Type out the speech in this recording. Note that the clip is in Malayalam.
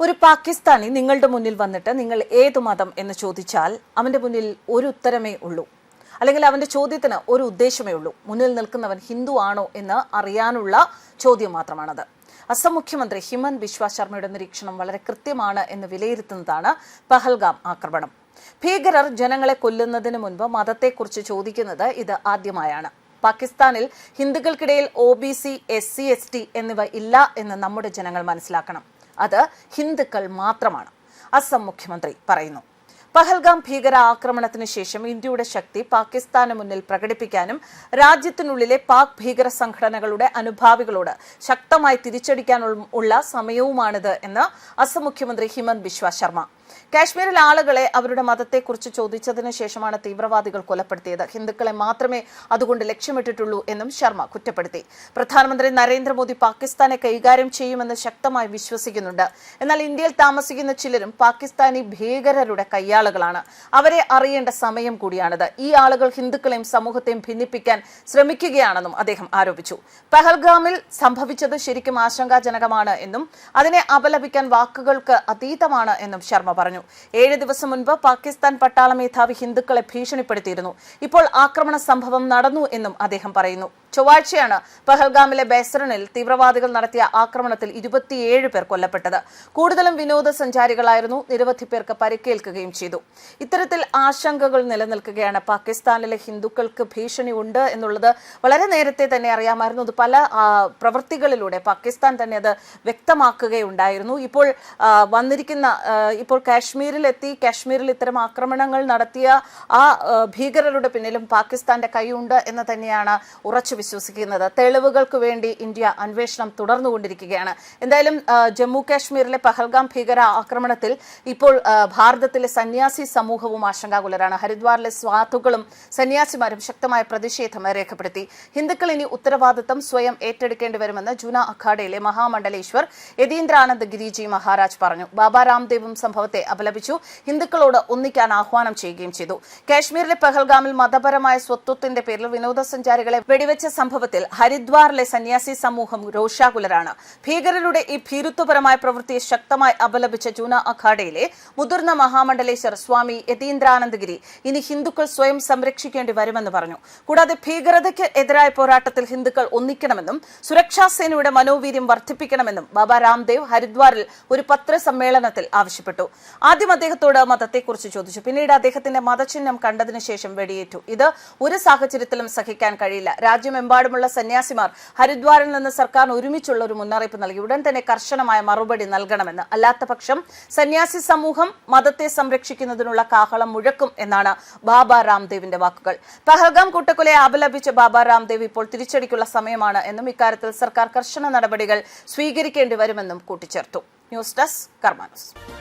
ഒരു പാകിസ്ഥാനി നിങ്ങളുടെ മുന്നിൽ വന്നിട്ട് നിങ്ങൾ ഏത് മതം എന്ന് ചോദിച്ചാൽ അവന്റെ മുന്നിൽ ഒരു ഉത്തരമേ ഉള്ളൂ. അല്ലെങ്കിൽ അവന്റെ ചോദ്യത്തിന് ഒരു ഉദ്ദേശമേ ഉള്ളൂ. മുന്നിൽ നിൽക്കുന്നവൻ ഹിന്ദു ആണോ എന്ന് അറിയാനുള്ള ചോദ്യം മാത്രമാണത്. അസം മുഖ്യമന്ത്രി ഹിമന്ത് ബിശ്വ ശർമ്മയുടെ നിരീക്ഷണം വളരെ കൃത്യമാണ് എന്ന് വിലയിരുത്തുന്നതാണ് പഹൽഗാം ആക്രമണം. ഭീകരർ ജനങ്ങളെ കൊല്ലുന്നതിന് മുൻപ് മതത്തെക്കുറിച്ച് ചോദിക്കുന്നത് ഇത് ആദ്യമായാണ്. പാകിസ്ഥാനിൽ ഹിന്ദുക്കൾക്കിടയിൽ O B C S C S T എന്നിവ ഇല്ല എന്ന് നമ്മുടെ ജനങ്ങൾ മനസ്സിലാക്കണം. അത് ഹിന്ദുക്കൾ മാത്രമാണ്. അസം മുഖ്യമന്ത്രി പറയുന്നു. പഹൽഗാം ഭീകര ആക്രമണത്തിന് ശേഷം ഇന്ത്യയുടെ ശക്തി പാകിസ്ഥാന് മുന്നിൽ പ്രകടിപ്പിക്കാനും രാജ്യത്തിനുള്ളിലെ പാക് ഭീകര സംഘടനകളുടെ അനുഭാവികളോട് ശക്തമായി തിരിച്ചടിക്കാനുള്ള സമയവുമാണിത് എന്ന് അസം മുഖ്യമന്ത്രി ഹിമന്ത് ബിശ്വ ശർമ്മ. കാശ്മീരിൽ ആളുകളെ അവരുടെ മതത്തെക്കുറിച്ച് ചോദിച്ചതിന് ശേഷമാണ് തീവ്രവാദികൾ കൊലപ്പെടുത്തിയത്. ഹിന്ദുക്കളെ മാത്രമേ അതുകൊണ്ട് ലക്ഷ്യമിട്ടിട്ടുള്ളൂ എന്നും ശർമ്മ കുറ്റപ്പെടുത്തി. പ്രധാനമന്ത്രി നരേന്ദ്രമോദി പാകിസ്ഥാനെ കൈകാര്യം ചെയ്യുമെന്ന് ശക്തമായി വിശ്വസിക്കുന്നുണ്ട്. എന്നാൽ ഇന്ത്യയിൽ താമസിക്കുന്ന ചിലരും പാകിസ്ഥാനി ഭീകരരുടെ കയ്യാളുകളാണ് അവരെ അറിയേണ്ട സമയം കൂടിയാണിത്. ഈ ആളുകൾ ഹിന്ദുക്കളെയും സമൂഹത്തെയും ഭിന്നിപ്പിക്കാൻ ശ്രമിക്കുകയാണെന്നും അദ്ദേഹം ആരോപിച്ചു. പഹൽഗാമിൽ സംഭവിച്ചത് ശരിക്കും ആശങ്കാജനകമാണ് എന്നും അതിനെ അപലപിക്കാൻ വാക്കുകൾക്ക് അതീതമാണ് എന്നും ശർമ്മ പറഞ്ഞു. ഏഴ് ദിവസം മുൻപ് പാകിസ്ഥാൻ പട്ടാള മേധാവി ഹിന്ദുക്കളെ ഭീഷണിപ്പെടുത്തിയിരുന്നു. ഇപ്പോൾ ആക്രമണ സംഭവം നടന്നു എന്നും അദ്ദേഹം പറയുന്നു. ചൊവ്വാഴ്ചയാണ് പഹൽഗാമിലെ ബേസറിനിൽ തീവ്രവാദികൾ നടത്തിയ ആക്രമണത്തിൽ ഇരുപത്തിയേഴ് പേർ കൊല്ലപ്പെട്ടത്. കൂടുതലും വിനോദസഞ്ചാരികളായിരുന്നു. നിരവധി പേർക്ക് പരിക്കേൽക്കുകയും ചെയ്തു. ഇത്തരത്തിൽ ആശങ്കകൾ നിലനിൽക്കുകയാണ്. പാകിസ്ഥാനിലെ ഹിന്ദുക്കൾക്ക് ഭീഷണി ഉണ്ട് എന്നുള്ളത് വളരെ നേരത്തെ തന്നെ അറിയാമായിരുന്നു. അത് പല പ്രവൃത്തികളിലൂടെ പാകിസ്ഥാൻ തന്നെ അത് വ്യക്തമാക്കുകയുണ്ടായിരുന്നു. ഇപ്പോൾ വന്നിരിക്കുന്ന ഇപ്പോൾ കാശ്മീരിലെത്തി കാശ്മീരിൽ ഇത്തരം ആക്രമണങ്ങൾ നടത്തിയ ആ ഭീകരരുടെ പിന്നിലും പാകിസ്ഥാന്റെ കൈയുണ്ട് എന്ന് തന്നെയാണ് ഉറച്ചു വിശ്വസിക്കുന്നത്. തെളിവുകൾക്ക് വേണ്ടി ഇന്ത്യ അന്വേഷണം തുടർന്നുകൊണ്ടിരിക്കുകയാണ്. എന്തായാലും ജമ്മു കാശ്മീരിലെ പഹൽഗാം ഭീകര ആക്രമണത്തിൽ ഇപ്പോൾ ഭാരതത്തിലെ സന്യാസി സമൂഹവും ആശങ്കാകുലരാണ്. ഹരിദ്വാറിലെ സ്വാത്തുക്കളും സന്യാസിമാരും ശക്തമായ പ്രതിഷേധം രേഖപ്പെടുത്തി. ഹിന്ദുക്കൾ ഇനി ഉത്തരവാദിത്തം സ്വയം ഏറ്റെടുക്കേണ്ടി വരുമെന്ന് ജുന അഖാഡയിലെ മഹാമണ്ഡലേശ്വർ യതീന്ദ്രാനന്ദ് ഗിരിജി മഹാരാജ് പറഞ്ഞു. ബാബ രാംദേവും സംഭവത്തെ അപലപിച്ചു. ഹിന്ദുക്കളോട് ഒന്നിക്കാൻ ആഹ്വാനം ചെയ്യുകയും ചെയ്തു. കാശ്മീരിലെ പഹൽഗാമിൽ മതപരമായ സ്വത്വത്തിന്റെ പേരിൽ വിനോദസഞ്ചാരികളെ വെടിവെച്ച സംഭവത്തിൽ ഹരിദ്വാറിലെ സന്യാസി സമൂഹം രോഷാകുലരാണ്. ഭീകരരുടെ ഈ ഭീരുത്വപരമായ പ്രവൃത്തിയെ ശക്തമായി അപലപിച്ച ജൂന അഖാഡയിലെ മുതിർന്ന മഹാമണ്ഡലേശ്വർ സ്വാമി യതീന്ദ്രാനന്ദഗിരി. ഇനി ഹിന്ദുക്കൾ സ്വയം സംരക്ഷിക്കേണ്ടി വരുമെന്ന് പറഞ്ഞു. കൂടാതെ ഭീകരതയ്ക്ക് എതിരായ പോരാട്ടത്തിൽ ഹിന്ദുക്കൾ ഒന്നിക്കണമെന്നും സുരക്ഷാ സേനയുടെ മനോവീര്യം വർദ്ധിപ്പിക്കണമെന്നും ബാബ രാംദേവ് ഹരിദ്വാറിൽ ഒരു പത്രസമ്മേളനത്തിൽ ആവശ്യപ്പെട്ടു. ആദ്യം അദ്ദേഹത്തോട് മതത്തെക്കുറിച്ച് ചോദിച്ചു. പിന്നീട് അദ്ദേഹത്തിന്റെ മതചിഹ്നം കണ്ടതിനു ശേഷം വെടിയേറ്റു. ഇത് ഒരു സാഹചര്യത്തിലും സഹിക്കാൻ കഴിയില്ല. രാജ്യമെമ്പാടുമുള്ള സന്യാസിമാർ ഹരിദ്വാറിൽ നിന്ന് സർക്കാർ ഒരുമിച്ചുള്ള ഒരു മുന്നറിയിപ്പ് നൽകി. ഉടൻ തന്നെ കർശനമായ മറുപടി നൽകണമെന്ന്. അല്ലാത്തപക്ഷം സന്യാസി സമൂഹം മതത്തെ സംരക്ഷിക്കുന്നതിനുള്ള കാഹളം മുഴക്കും എന്നാണ് ബാബ രാംദേവിന്റെ വാക്കുകൾ. പഹൽഗാം കൂട്ടക്കൊലയെ അപലപിച്ച ബാബ രാംദേവ് ഇപ്പോൾ തിരിച്ചടിക്കുള്ള സമയമാണ് എന്നും ഇക്കാര്യത്തിൽ സർക്കാർ കർശന നടപടികൾ സ്വീകരിക്കേണ്ടി വരുമെന്നും കൂട്ടിച്ചേർത്തു. News desk Karmanas.